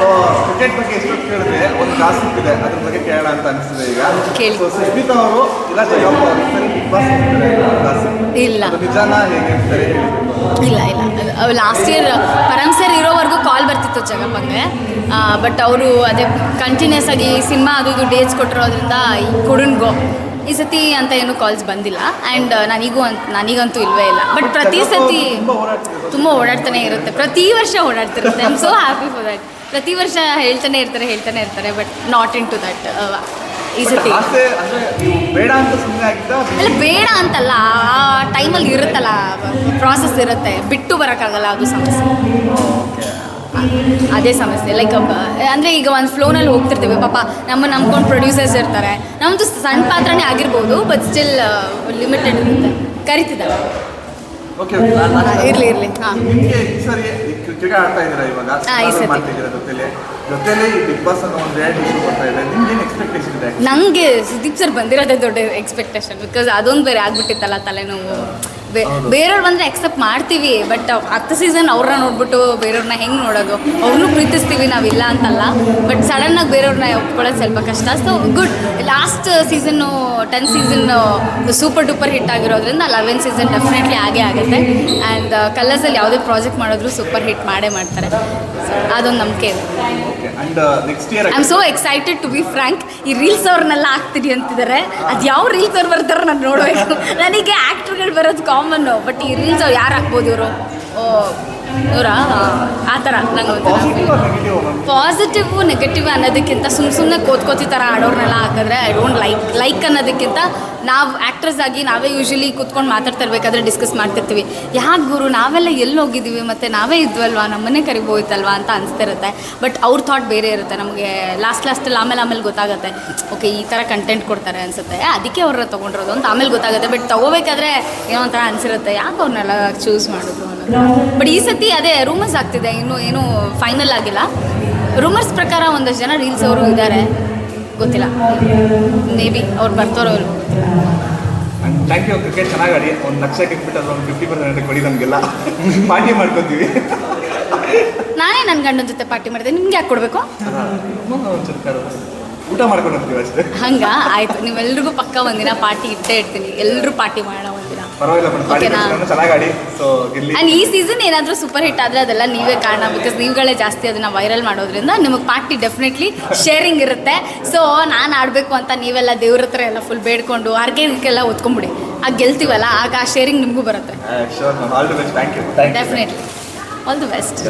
So cricket ಬಗ್ಗೆ ಎಷ್ಟೊತ್ತು ಕೇಳಿದ್ರೆ ಒಂದು ಗಾಸಿಪ್ ಇದೆ ಅದ್ರ ಬಗ್ಗೆ ಕೇಳೋಣ ಅಂತ ಅನಿಸಿದೆ ಈಗ. ಕೇಳಿ. ಸೊ ಸುಸ್ಮಿತಾ ಅವರು ಇಲ್ಲ ಜಗಪ್ಪ ಅವರು ಬಿಗ್ ಬಾಸ್ ಗಾಸಿಪ್ ಇಲ್ಲ. ನಿಜಾನ ಹೇಗೆ ಅಂತಾರೆ ಇಲ್ಲ ಇಲ್ಲ. ಲಾಸ್ಟ್ ಇಯರ್ ಪರಮ್ ಸರ್ ಇರೋವರೆಗೂ ಕಾಲ್ ಬರ್ತಿತ್ತು ಜಗಪ್ಪಂಗೆ ಬಟ್ ಅವರು ಅದೇ ಕಂಟಿನ್ಯೂಸ್ ಆಗಿ ಸಿನಿಮಾ ಅದು ಇದು ಡೇಟ್ಸ್ ಕೊಟ್ಟಿರೋದ್ರಿಂದ ಈ ಕುಡನ್ ಗೋ ಈ ಸತಿ ಅಂತ ಏನು ಕಾಲ್ಸ್ ಬಂದಿಲ್ಲ. ಆ್ಯಂಡ್ ನನಗೂ ಅಂತ ನನಗಂತೂ ಇಲ್ವೇ ಇಲ್ಲ. ಬಟ್ ಪ್ರತಿ ಸತಿ ತುಂಬಾ ತುಂಬ ಓಡಾಡ್ತಾನೆ ಇರುತ್ತೆ. ಪ್ರತಿ ವರ್ಷ ಓಡಾಡ್ತಿರುತ್ತೆ. I am so happy for that ಪ್ರತಿ ವರ್ಷ ಹೇಳ್ತಾನೆ ಇರ್ತಾರೆ ಹೇಳ್ತಾನೆ ಇರ್ತಾರೆ but not into that ಈ ಸತಿ ಅಲ್ಲ ಬೇಡ ಅಂತಲ್ಲ ಆ ಟೈಮಲ್ಲಿ ಇರುತ್ತಲ್ಲ ಪ್ರಾಸೆಸ್ ಇರುತ್ತೆ ಬಿಟ್ಟು ಬರೋಕ್ಕಾಗಲ್ಲ ಅದು ಸಮಸ್ಯೆ. ಅದೇ ಸಮಸ್ಯೆ ಲೈಕ್ ಅಂದರೆ ಈಗ ಒಂದು ಫ್ಲೋನಲ್ಲಿ ಹೋಗ್ತಿರ್ತೀವಿ ಪಾಪ ನಮ್ಮ ನಂಬ್ಕೊಂಡು ಪ್ರೊಡ್ಯೂಸರ್ಸ್ ಇರ್ತಾರೆ. ನಮ್ಮದು ಸಣ್ಣ ಪಾತ್ರನೇ ಆಗಿರ್ಬೋದು ಬಟ್ ಸ್ಟಿಲ್ ಲಿಮಿಟೆಡ್ ಇರುತ್ತೆ. ಕರಿತಿದ್ದಾರೆ. ಓಕೆ ಇರಲಿ ಇರ್ಲಿ ಹಾಂ. ನಿಮಗೆ ಈ ಸರಿ ಕ್ರಿಕೆಟ್ ಆಡ್ತಾ ಇದ್ದೀರಾ ಇವಾಗ? ಮಾಡ್ತಿದ್ದೀರಾ ಜೊತೆಲಿ? ಜೊತೆಲಿ ಈ ಬಿಗ್ ಬಾಸ್ ಅನ್ನೋ ಒಂದು ರಿಯಾಲಿಟಿ ಶೋ ಬರ್ತಾ ಇದೆ. ನಿಮ್ಗೆ ಏನು ಎಕ್ಸ್ಪೆಕ್ಟೇಷನ್ ಇದೆ? ನನಗೆ ಸುದೀಪ್ ಸರ್ ಬಂದಿರೋದೇ ದೊಡ್ಡ ಎಕ್ಸ್ಪೆಕ್ಟೇಷನ್ ಬಿಕಾಸ್ ಅದೊಂದು ಬೇರೆ ಆಗ್ಬಿಟ್ಟಿತ್ತಲ್ಲ ತಲೆನೋವು. ಬೇರೆಯವ್ರು ಬಂದರೆ ಎಕ್ಸೆಪ್ಟ್ ಮಾಡ್ತೀವಿ ಬಟ್ ಹತ್ತು ಸೀಸನ್ ಅವ್ರನ್ನ ನೋಡ್ಬಿಟ್ಟು ಬೇರೆಯವ್ರನ್ನ ಹೆಂಗೆ ನೋಡೋದು? ಅವ್ರನ್ನೂ ಪ್ರೀತಿಸ್ತೀವಿ ನಾವಿಲ್ಲ ಅಂತಲ್ಲ ಬಟ್ ಸಡನ್ನಾಗಿ ಬೇರೆಯವ್ರನ್ನ ಒಪ್ಕೊಳ್ಳೋದು ಸ್ವಲ್ಪ ಕಷ್ಟ. So good last season ten season super duper hit ಆಗಿರೋದ್ರಿಂದ ಲೆವೆನ್ ಸೀಸನ್ ಡೆಫಿನೆಟ್ಲಿ ಆಗೇ ಆಗುತ್ತೆ. ಆ್ಯಂಡ್ ಕಲರ್ಸಲ್ಲಿ ಯಾವುದೇ ಪ್ರಾಜೆಕ್ಟ್ ಮಾಡಿದ್ರು ಸೂಪರ್ ಹಿಟ್ ಮಾಡೇ ಮಾಡ್ತಾರೆ. ಅದೊಂದು ನಂಬಿಕೆ ಇದೆ. I am so excited to be frank ಈ ರೀಲ್ಸ್ ಅವ್ರನ್ನೆಲ್ಲ ಹಾಕ್ತೀನಿ ಅಂತಿದ್ದಾರೆ. ಅದು ಯಾವ ರೀಲ್ಸ್ ಅವ್ರು ಬರ್ತಾರೋ ನಾನು ನೋಡಬೇಕು. ನನಗೆ ಆ್ಯಕ್ಟ್ರ್ಗಳು ಬರೋದು ಕಾಮನ್ನು ಬಟ್ ಈ ರೀಲ್ಸ್ ಅವ್ರು ಯಾರು ಹಾಕ್ಬೋದು ಇವರು? ಓ ಇವರಾ? ಆ ಥರ ನಂಗೆ ಪಾಸಿಟಿವ್ ನೆಗೆಟಿವ್ ಪಾಸಿಟಿವ್ ನೆಗೆಟಿವ್ ಅನ್ನೋದಕ್ಕಿಂತ ಸುಮ್ಮ ಸುಮ್ಮನೆ ಕೋತ್ಕೋತಿ ಥರ ಆಡೋರ್ನೆಲ್ಲ ಹಾಕಿದ್ರೆ ಐ ಡೋಂಟ್ ಲೈಕ್ ಲೈಕ್ ಅನ್ನೋದಕ್ಕಿಂತ ನಾವು ಆ್ಯಕ್ಟ್ರಸ್ ಆಗಿ ನಾವೇ ಯೂಶಲಿ ಕೂತ್ಕೊಂಡು ಮಾತಾಡ್ತಾ ಇರಬೇಕಾದ್ರೆ ಡಿಸ್ಕಸ್ ಮಾಡ್ತಿರ್ತೀವಿ. ಯಾಕೆ ಗುರು, ನಾವೆಲ್ಲ ಎಲ್ಲಿ ಹೋಗಿದ್ದೀವಿ ಮತ್ತು ನಾವೇ ಇದ್ವಲ್ವಾ? ನಮ್ಮನ್ನೇ ಕರಿಬೋಯ್ತಲ್ವಾ ಅಂತ ಅನಿಸ್ತಿರುತ್ತೆ ಬಟ್ ಅವ್ರ ಥಾಟ್ ಬೇರೆ ಇರುತ್ತೆ. ನಮಗೆ ಲಾಸ್ಟ್ ಲಾಸ್ಟಲ್ಲಿ ಆಮೇಲೆ ಆಮೇಲೆ ಗೊತ್ತಾಗುತ್ತೆ. ಓಕೆ ಈ ಥರ ಕಂಟೆಂಟ್ ಕೊಡ್ತಾರೆ ಅನಿಸುತ್ತೆ. ಅದಕ್ಕೆ ಅವ್ರ ತೊಗೊಂಡಿರೋದು ಅಂತ ಆಮೇಲೆ ಗೊತ್ತಾಗುತ್ತೆ. ಬಟ್ ತೊಗೋಬೇಕಾದ್ರೆ ಏನೋ ಒಂಥರ ಅನಿಸಿರುತ್ತೆ. ಯಾಕೆ ಅವ್ರನ್ನೆಲ್ಲ ಚೂಸ್ ಮಾಡೋದು ಅನ್ನೋದು? ಬಟ್ ಈ ಸತಿ ಅದೇ ರೂಮರ್ಸ್ ಆಗ್ತಿದೆ. ಇನ್ನೂ ಏನೂ ಫೈನಲ್ ಆಗಿಲ್ಲ. ರೂಮರ್ಸ್ ಪ್ರಕಾರ ಒಂದಷ್ಟು ಜನ ರೀಲ್ಸ್ ಅವರು ಇದ್ದಾರೆ ಗೊತ್ತಿಲ್ಲ. ಮೇ ಬಿ ಅವ್ರು ಬರ್ತಾರೋ ಥ್ಯಾಂಕ್ ಯು ಕ್ರಿಕೆಟ್ ಚೆನ್ನಾಗಿ ಆಡಿ. ಒಂದು ಲಕ್ಷ ಗೆದ್ಬಿಟ್ಟು ಅದು ಒಂದು ಫಿಫ್ಟಿ ಪರ್ಸೆಂಟ್ ಕೊಡಿ ನಮಗೆಲ್ಲ. ಪಾರ್ಟಿ ಮಾಡ್ಕೊತೀವಿ. ನಾನೇ ನನ್ನ ಗಂಡನ ಜೊತೆ ಪಾರ್ಟಿ ಮಾಡಿದೆ. ನಿಮ್ಗೆ ಯಾಕೆ ಕೊಡಬೇಕು? ಊಟ ಮಾಡ್ಕೊಂಡು ಹೋಗ್ತೀವಿ ಅಷ್ಟೇ. ಹಂಗ? ಆಯ್ತು. ನೀವೆಲ್ರಿಗೂ ಪಕ್ಕ ಒಂದಿನ ಪಾರ್ಟಿ ಇಟ್ಟೇ ಇರ್ತೀನಿ. ಎಲ್ಲರೂ ಪಾರ್ಟಿ ಮಾಡೋಣ. ಒಂದಿನ ಪರವಾಗಿಲ್ಲ ಮೇಡಮ್ ಪಾರ್ಟಿ ಓಕೆನಾ? ಚೆನ್ನಾಗಿ ಆಡಿ. ಸೊ ಗೆಲ್ಲಿ ಆ್ಯಂಡ್ ಈ ಸೀಸನ್ ಏನಾದರೂ ಸೂಪರ್ ಹಿಟ್ ಆದರೆ ಅದೆಲ್ಲ ನೀವೇ ಕಾರಣ ಬಿಕಾಸ್ ನೀವುಗಳೇ ಜಾಸ್ತಿ ಅದನ್ನ ವೈರಲ್ ಮಾಡೋದ್ರಿಂದ ನಿಮಗೆ ಪಾರ್ಟಿ ಡೆಫಿನೆಟ್ಲಿ ಶೇರಿಂಗ್ ಇರುತ್ತೆ. ಸೊ ನಾನು ಆಡಬೇಕು ಅಂತ ನೀವೆಲ್ಲ ದೇವ್ರ ಹತ್ರ ಎಲ್ಲ ಫುಲ್ ಬೇಡ್ಕೊಂಡು ಇದಕ್ಕೆಲ್ಲ ಒತ್ಕೊಂಬಿಡಿ ಆಗ ಗೆಲ್ತೀವಲ್ಲ ಆಗ ಆ ಶೇರಿಂಗ್ ನಿಮಗೂ ಬರುತ್ತೆ. Sure ma'am all the best thank you definitely all the best